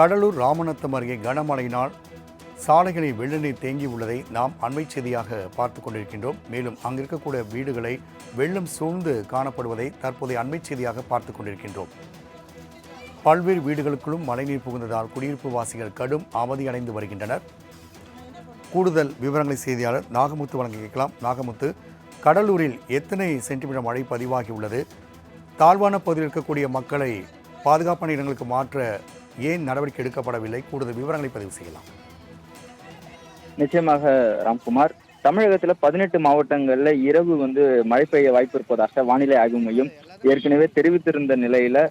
கடலூர் ராமநத்தம் அருகே கனமழையினால் சாலைகளில் வெள்ளநீர் தேங்கியுள்ளதை நாம் அண்மை செய்தியாக பார்த்து கொண்டிருக்கின்றோம். மேலும் அங்கிருக்கக்கூடிய வீடுகளை வெள்ளம் சூழ்ந்து காணப்படுவதை தற்போதைய அண்மை செய்தியாக பார்த்து கொண்டிருக்கின்றோம். பல்வேறு வீடுகளுக்குள்ளும் மழைநீர் புகுந்ததால் குடியிருப்பு வாசிகள் கடும் அவதியடைந்து வருகின்றனர். கூடுதல் விவரங்களை செய்தியாளர் நாகமுத்து வழங்க கேட்கலாம். நாகமுத்து கடலூரில் எத்தனை சென்டிமீட்டர் மழை பதிவாகியுள்ளது? தாழ்வான பகுதியில் இருக்கக்கூடிய மக்களை பாதுகாப்பான இடங்களுக்கு மாற்ற ஏன் நடவடிக்கை எடுக்கப்படவில்லை? கூடுதல் விவரங்களை பதிவு செய்யலாம். நிச்சயமாக ராம்குமார். தமிழகத்துல பதினெட்டு மாவட்டங்கள்ல இரவு வந்து மழை பெய்ய வாய்ப்பு இருப்பதாக வானிலை ஆய்வு மையம் ஏற்கனவே தெரிவித்திருந்த நிலையில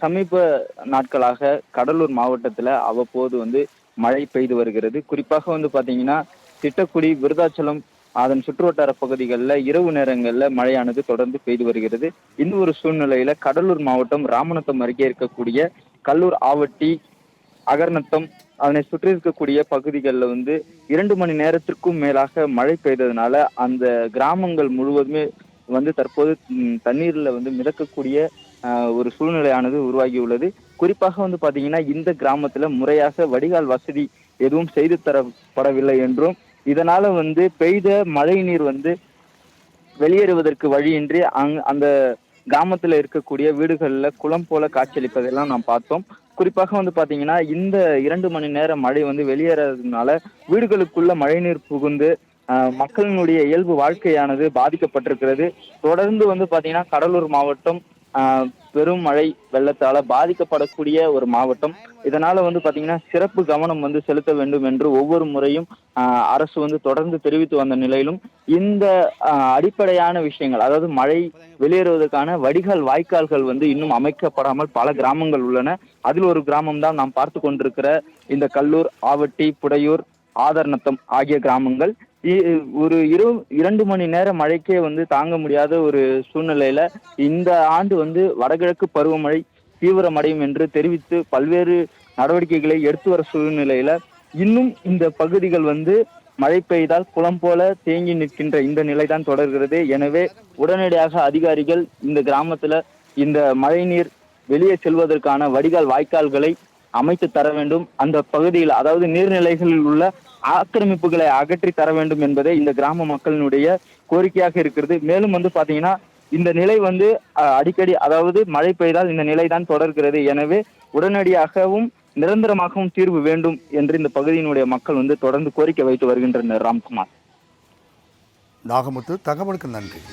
சமீப நாட்களாக கடலூர் மாவட்டத்துல அவ்வப்போது வந்து மழை பெய்து வருகிறது. குறிப்பாக வந்து பாத்தீங்கன்னா திட்டக்குடி விருதாச்சலம் அதன் சுற்றுவட்டார பகுதிகளில் இரவு நேரங்களில் மழையானது தொடர்ந்து பெய்து வருகிறது. இந்த ஒரு சூழ்நிலையில கடலூர் மாவட்டம் ராமநத்தம் அருகே இருக்கக்கூடிய கல்லூர் ஆவட்டி அகர்நத்தம் அதனை சுற்றி இருக்கக்கூடிய பகுதிகளில் வந்து இரண்டு மணி நேரத்திற்கும் மேலாக மழை பெய்ததுனால அந்த கிராமங்கள் முழுவதுமே வந்து தற்போது தண்ணீரில் வந்து மிதக்கக்கூடிய ஒரு சூழ்நிலையானது உருவாகியுள்ளது. குறிப்பாக வந்து பார்த்தீங்கன்னா இந்த கிராமத்தில் முறையாக வடிகால் வசதி எதுவும் செய்து தரப்படவில்லை என்றும் இதனால வந்து பெய்த மழை நீர் வந்து வெளியேறுவதற்கு வழியின்றி அங் அந்த கிராமத்துல இருக்கக்கூடிய வீடுகள்ல குளம் போல காட்சியளிப்பதெல்லாம் நாம் பார்த்தோம். குறிப்பாக வந்து பாத்தீங்கன்னா இந்த இரண்டு மணி நேர மழை வந்து வெளியேறதுனால வீடுகளுக்குள்ள மழைநீர் புகுந்து ஆஹ், மக்களினுடைய இயல்பு வாழ்க்கையானது பாதிக்கப்பட்டிருக்கிறது. தொடர்ந்து வந்து பாத்தீங்கன்னா கடலூர் மாவட்டம் பெரும் மழை வெள்ளத்தால பாதிக்கப்படக்கூடிய ஒரு மாவட்டம். இதனால வந்து பாத்தீங்கன்னா சிறப்பு கவனம் வந்து செலுத்த வேண்டும் என்று ஒவ்வொரு முறையும் அரசு வந்து தொடர்ந்து தெரிவித்து வந்த நிலையிலும் இந்த அடிப்படையான விஷயங்கள் அதாவது மழை வெளியேறுவதற்கான வடிகால் வாய்க்கால்கள் வந்து இன்னும் அமைக்கப்படாமல் பல கிராமங்கள் உள்ளன. அதில் ஒரு கிராமம் தான் நாம் பார்த்து கொண்டிருக்கிற இந்த கல்லூர் ஆவட்டி புடையூர் ஆதர்நத்தம் ஆகிய கிராமங்கள். ஒரு இரு இரண்டு மணி நேர மழைக்கே வந்து தாங்க முடியாத ஒரு சூழ்நிலையில இந்த ஆண்டு வந்து வடகிழக்கு பருவமழை தீவிரமடையும் என்று தெரிவித்து பல்வேறு நடவடிக்கைகளை எடுத்து வர சூழ்நிலையில இன்னும் இந்த பகுதிகள் வந்து மழை பெய்தால் குளம் போல தேங்கி நிற்கின்ற இந்த நிலைதான் தொடர்கிறது. எனவே உடனடியாக அதிகாரிகள் இந்த கிராமத்துல இந்த மழைநீர் வெளியே செல்வதற்கான வடிகால் வாய்க்கால்களை அமைத்து தர வேண்டும். அந்த பகுதியில் அதாவது நீர்நிலைகளில் உள்ள ஆக்கிரமிப்புகளை அகற்றி தர வேண்டும் என்பதே இந்த கிராம மக்களினுடைய கோரிக்கையாக இருக்கிறது. மேலும் வந்து பாத்தீங்கன்னா இந்த நிலை வந்து அடிக்கடி அதாவது மழை பெய்தால் இந்த நிலை தான் தொடர்கிறது. எனவே உடனடியாகவும் நிரந்தரமாகவும் தீர்வு வேண்டும் என்று இந்த பகுதியினுடைய மக்கள் வந்து தொடர்ந்து கோரிக்கை வைத்து வருகின்றனர். ராம்குமார். நாகமுத்து தகவலுக்கு நன்றி.